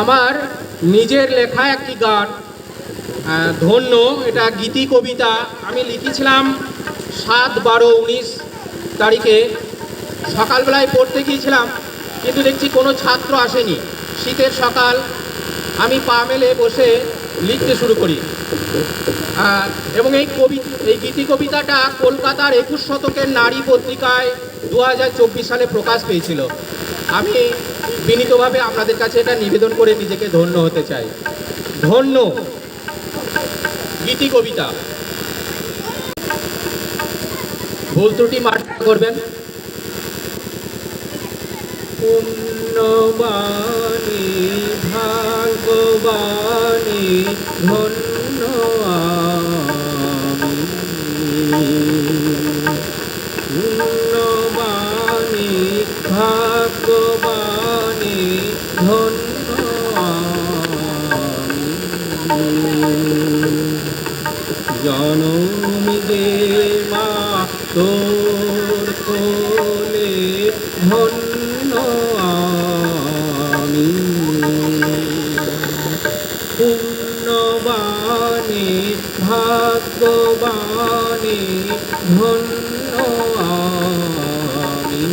আমার নিজের লেখা একটি গান ধন্য, এটা গীতি কবিতা। আমি লিখেছিলাম সাত বারো উনিশ তারিখে। সকালবেলায় পড়তে গিয়েছিলাম, কিন্তু দেখছি কোনো ছাত্র আসেনি। শীতের সকাল, আমি পা মেলে বসে লিখতে শুরু করি। এবং এই কবি, এই গীতি কবিতাটা কলকাতার একুশ শতকের নারী পত্রিকায় দু হাজার চব্বিশ সালে প্রকাশ পেয়েছিল। আমি বিনীতভাবে আপনাদের কাছে এটা নিবেদন করে নিজেকে ধন্য হতে চাই। ধন্য। গীতি কবিতা। ভুল ত্রুটি মার্ক করবেন। পুণ্যবাণী, ভাগ্যবাণী, ধন্য। জনমি মা তোর কোলে ধন্য আমি। পুণ্যবাণী ভাগ্যবাণী ধন্য আমি।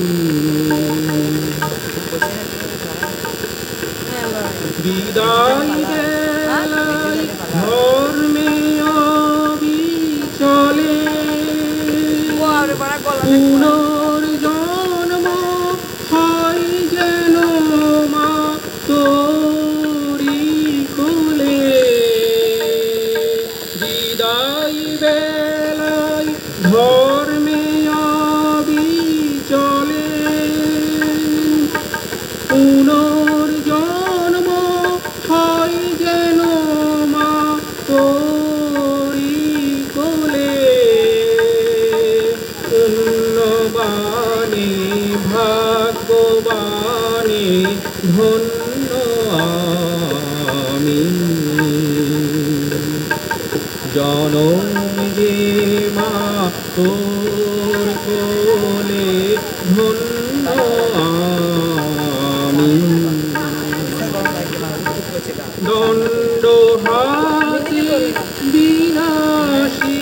বিদায় বেলায় পুনর্জন্ম হয় যেন মা তোরি কুলে। বিদায় বেলায় ধর্মীয় বিচলে পুনর্জন্ম ধন্য আমি। জনম যে মা কোলে ধন্য আমি। দণ্ড হাতে বিনাশী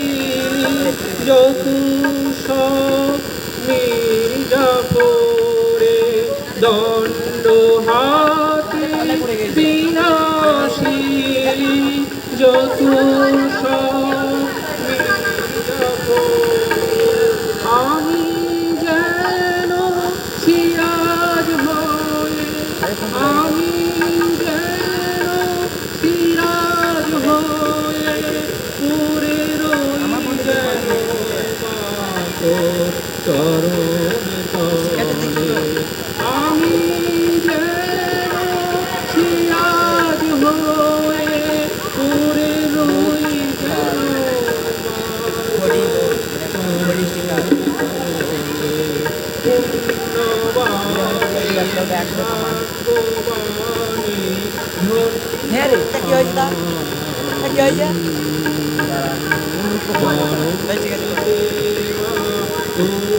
যতুষ মির্জাপুরে দণ্ড হাতে বিনাশী যতুষ আমি যেন সিরাজ হয়ে, আমি যেন সিরাজ হয়ে পুরে রই যেন চরণ হ্যাঁ রে তা কি হয়েছে তা তা কি হয়েছে এই ঠিক আছে ধন্য